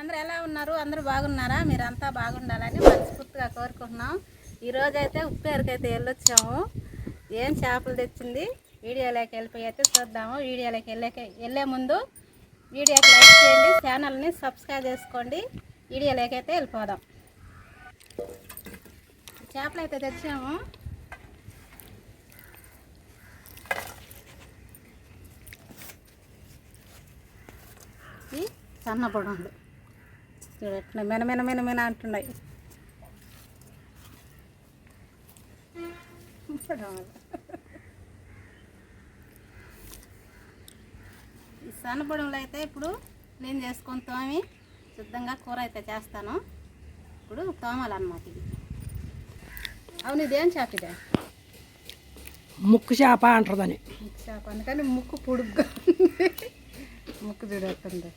అందరూ ఎలా ఉన్నారు? అందరూ బాగున్నారా? మీరంతా బాగుండాలని మనస్ఫూర్తిగా కోరుకుంటున్నాం. ఈరోజైతే రోజు ఉప్పేరుకి అయితే వెళ్ళొచ్చాము ఏం చేపలు తెచ్చింది? వీడియోలోకి వెళ్ళిపోయి అయితే చూద్దాము. వీడియోలోకి వెళ్ళే వెళ్ళే ముందు వీడియోకి లైక్ చేయండి ఛానల్ని సబ్స్క్రైబ్ చేసుకోండి. వీడియోలోకి అయితే వెళ్ళిపోదాం. చేపలు అయితే తెచ్చాము. ఈ చూడు ఎట్లా మెన మెన మెన మెన అంటున్నాయి. ఈ సన్న పొడవులు అయితే ఇప్పుడు క్లీన్ చేసుకొని తోమి శుద్ధంగా కూర అయితే చేస్తాను. ఇప్పుడు తోమాలన్నమాట ఇది అవును ఇదేం చేప ఇదే? ముక్కు చేప అంటారు ముక్కు చేప. అందుకని ముక్కు పొడుగ్గా చూడవుతుంది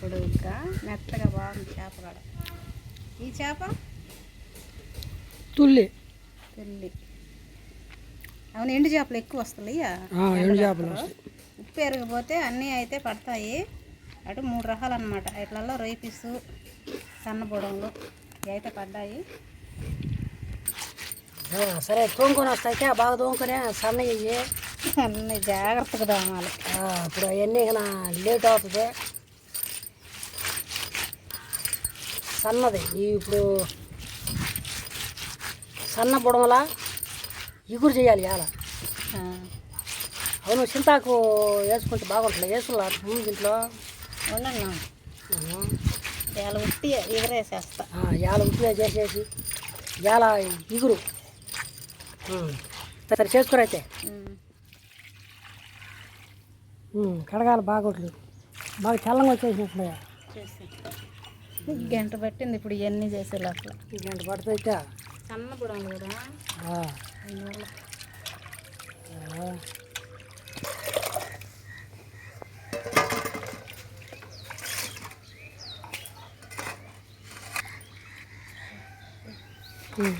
పొడుగ్గా మెత్తగా బాగుంది చేప కూడా. ఈ చేప? తుల్లి. తెల్లి. అవును ఎండు చేపలు ఎక్కువ వస్తాయి ఎండు చేపలు వస్తాయి. ఉప్పు ఎరగపోతే అన్నీ అయితే పడతాయి. అటు మూడు రకాలు అనమాట ఇట్లలో రొయ్య పీసు సన్న బుడంలు ఇవి అయితే పడ్డాయి. సరే తోముకొని వస్తాయితే బాగా తోముకొని సన్న ఇయ్యి. అన్నీ జాగ్రత్తగా దామాలి ఇప్పుడు అవన్నీ లేట్ అవుతుంది. సన్నది. ఇప్పుడు సన్న బుడమల ఇగురు చేయాలి ఆ, అవును చింతాకు వేసుకుంటే బాగుంటుంది. వేసుకున్నా దీంట్లో? ఉండన్నా ఇవాళ ఉట్టి ఎగరేసేస్తా. ఇవాళ ఉప్పిగా చేసేసి ఇవాళ ఇగురు. సరే చేసుకురైతే. కడగాలి బాగోట్లు. బాగా చల్లంగా వచ్చేసినట్టున్నాయా చేసి గంట పట్టింది ఇప్పుడు ఇవన్నీ చేసే లోపల గంట పడితే సన్న అందువల్ల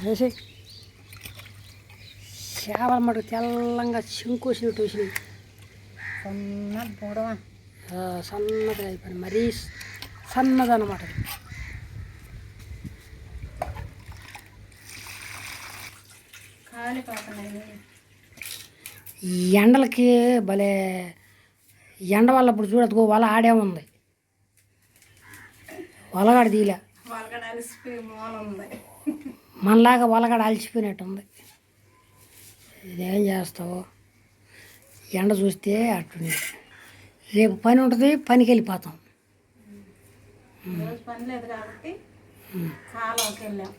వేసి చేపల మటుకు తెల్లంగా చింకోసినట్టు వచ్చినాయి సన్న బుడమ ఆ, సన్నగా అయిపోయింది. మరీ సన్నదన్నమాట కాలిపోతున్నాయి ఈ ఎండలకి భలే ఎండ వల్ల ఇప్పుడు చూడదు వల ఆడే ఉంది. వలగాడ తీలే మనలాగా వలగాడ అలసిపోయినట్టు ఉంది ఇదేం చేస్తావు? ఎండ చూస్తే అట్టుంది. రేపు పని ఉంటుంది పనికి వెళ్ళిపోతాం. పని లేదు కాబట్టి కాలంకి వెళ్ళాం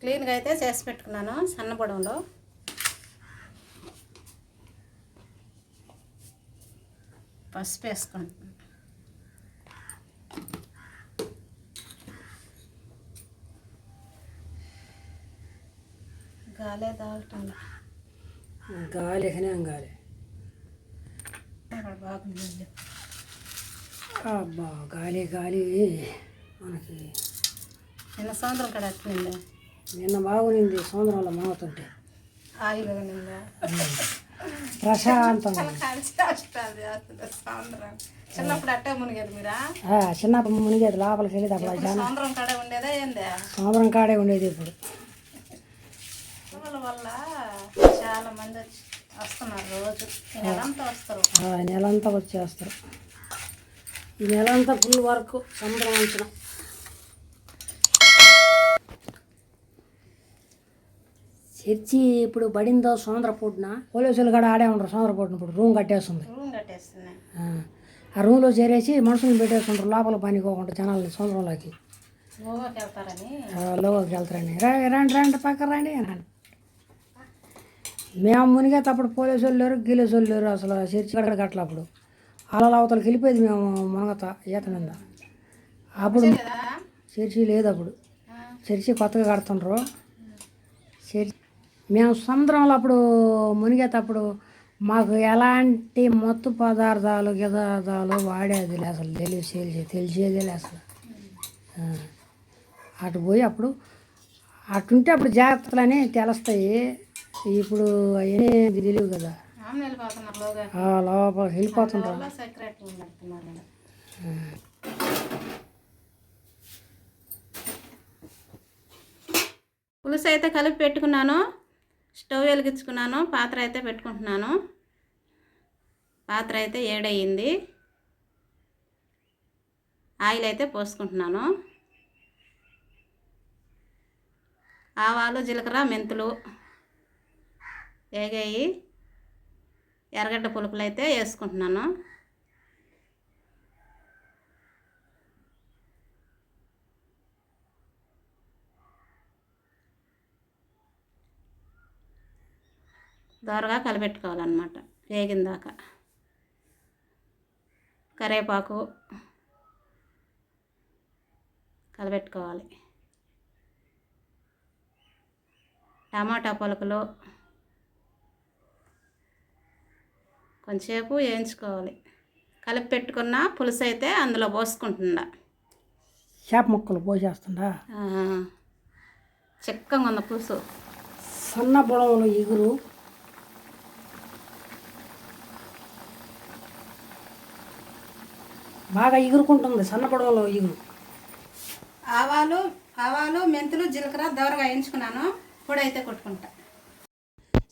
క్లీన్గా అయితే చేసి పెట్టుకున్నాను సన్నబడంలో పసుపు వేసుకోండి గాలే తాగుతుంది. గాలి ఎక్కనే గాలి. అక్కడ బాగుంది అబ్బా గాలి గాలి. మనకి నిన్న సాయంత్రం కడ అట్టిందా నిన్న బాగునింది సముద్రంలో మాగుతుంటే హాయిగా నిందా సాయంత్రం. చిన్నప్పుడు అట్టే మునిగేది మీరా? చిన్నప్పుడు మునిగేది లోపలికి వెళ్ళేది అప్పుడు సాయంత్రం కడే ఉండేదా ఏందే? సముద్రం కాడే ఉండేది ఇప్పుడు. వల్ల చాలా మంది వస్తున్నారు రోజు. ఈ నెలంతా వస్తారు. నెలంతా వచ్చేస్తారు. ఈ నెలంతా ఫుల్ వరకు సముద్రం ఉంచడం చర్చి ఇప్పుడు పడిందో సముద్ర పూటన పోలీసులు కూడా ఆడే ఉంటారు సముద్ర పూటన ఇప్పుడు. రూమ్ కట్టేస్తుంది. రూమ్ కట్టేస్తున్నాయి ఆ, రూమ్లో చేరేసి మనుషులను పెట్టేసుకుంటారు లోపల పనికోకుండా జనాలని వెళ్తారని. ఆ, లోకి వెళ్తారండి రా రండి రండి పక్కన రండి అన్నాను మేము మునిగేటప్పుడు పోలీసు వాళ్ళు లేరు గీలేసు వాళ్ళు లేరు అసలు. చర్చి కడ కట్టలే అప్పుడు. అలా అవతలకి వెళ్ళిపోయేది మేము మునగత ఈత మీద. అప్పుడు చర్చి లేదు? అప్పుడు. చర్చి కొత్తగా కడుతుండ్రు. చర్చి మేము సముద్రంలో అప్పుడు మునిగేటప్పుడు మాకు ఎలాంటి మత్తు పదార్థాలు గిదార్థాలు వాడేది లే అసలు. తెలిసి తెలిసేది లే అసలు. అటు పోయి అప్పుడు అటుంటే అప్పుడు జాగ్రత్తలని తెలుస్తాయి. ఇప్పుడు అవన్నీ తెలియవు కదా. లోపల ఈడ. పులుసు అయితే కలిపి పెట్టుకున్నాను స్టవ్ వెలిగించుకున్నాను పాత్ర అయితే పెట్టుకుంటున్నాను. పాత్ర అయితే ఏడయింది. ఆయిల్ అయితే పోసుకుంటున్నాను. ఆవాలు జీలకర్ర మెంతులు. వేగాయి ఎర్రగడ్డ పులుపులు అయితే వేసుకుంటున్నాను. దోరగా కలిపెట్టుకోవాలన్నమాట వేగిందాక. కరివేపాకు కలిపెట్టుకోవాలి. టమాటా పలుకులు కొంచెంసేపు వేయించుకోవాలి. కలిపి పెట్టుకున్న పులుసు అయితే అందులో పోసుకుంటుండా చేప ముక్కలు పోసేస్తుండా ఆ, చిక్కగా ఉంది పులుసు. సన్న బుడవలు ఎగురు. బాగా ఎగురుకుంటుంది సన్న బుడవలు ఎగురు. ఆవాలు ఆవాలు మెంతులు జీలకర్ర దోరగా వేయించుకున్నాను. పొడి అయితే కొట్టుకుంటా.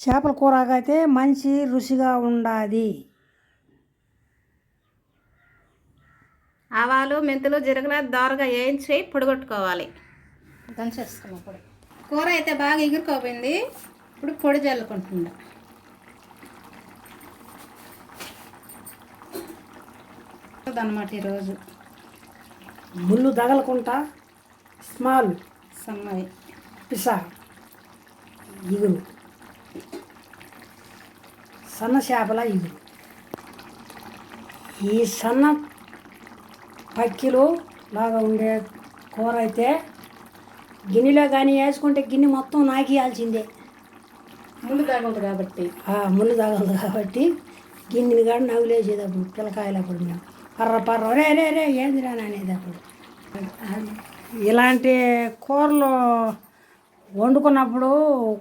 చేపల కూరగా అయితే మంచి రుచిగా ఉండాది. ఆవాలు మెంతులు జీలకర్ర దోరగా వేయించి పొడి కొట్టుకోవాలి దంచేసుకున్నాం పొడి. కూర అయితే బాగా ఎగురుకోపోయింది ఇప్పుడు పొడి చల్లుకుంటుందా అనమాట ఈరోజు. ముళ్ళు తగలకుండా స్మాల్ సన్నవి పిసా ఇగురు. సన్న చేపల ఇగురు ఈ సన్న పక్కిలో లాగా ఉండే కూర అయితే గిన్నెలో కానీ వేసుకుంటే గిన్నె మొత్తం నాకియాల్సిందే ముందు తగలదు కాబట్టి. ఆ ముళ్ళు తగలదు కాబట్టి గిన్నెని కానీ నవ్వులేసేటప్పుడు పిల్లకాయలప్పుడు మేము పర్ర పర్ర రే రే రే ఏంది రా అనేది అప్పుడు. ఇలాంటి కూరలు వండుకున్నప్పుడు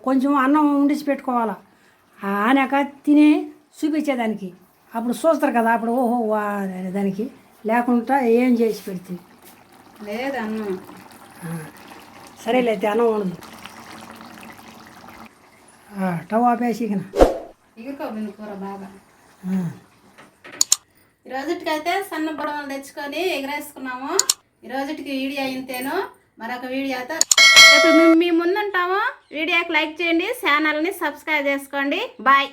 కొంచెం అన్నం ఉండిచి పెట్టుకోవాలి. ఆనాక తిని చూపించేదానికి. అప్పుడు చూస్తారు కదా అప్పుడు ఓహో వా దానికి. లేకుండా ఏం చేసి పెడితే? లేదు అన్నం సరేలే అయితే అన్నం ఉండదు టవా పేసికనా ఎగురుకోపోయింది కూర బాగా. ఈ అయితే సన్న బుడమలు తెచ్చుకొని ఎగరేసుకున్నాము. ఈ రోజుటికి వీడియో అయింతేను మరొక వీడియోతో రేపు మేము మీ ముందుంటాము. వీడియోకి లైక్ చేయండి ఛానల్ని సబ్స్క్రైబ్ చేసుకోండి. బాయ్.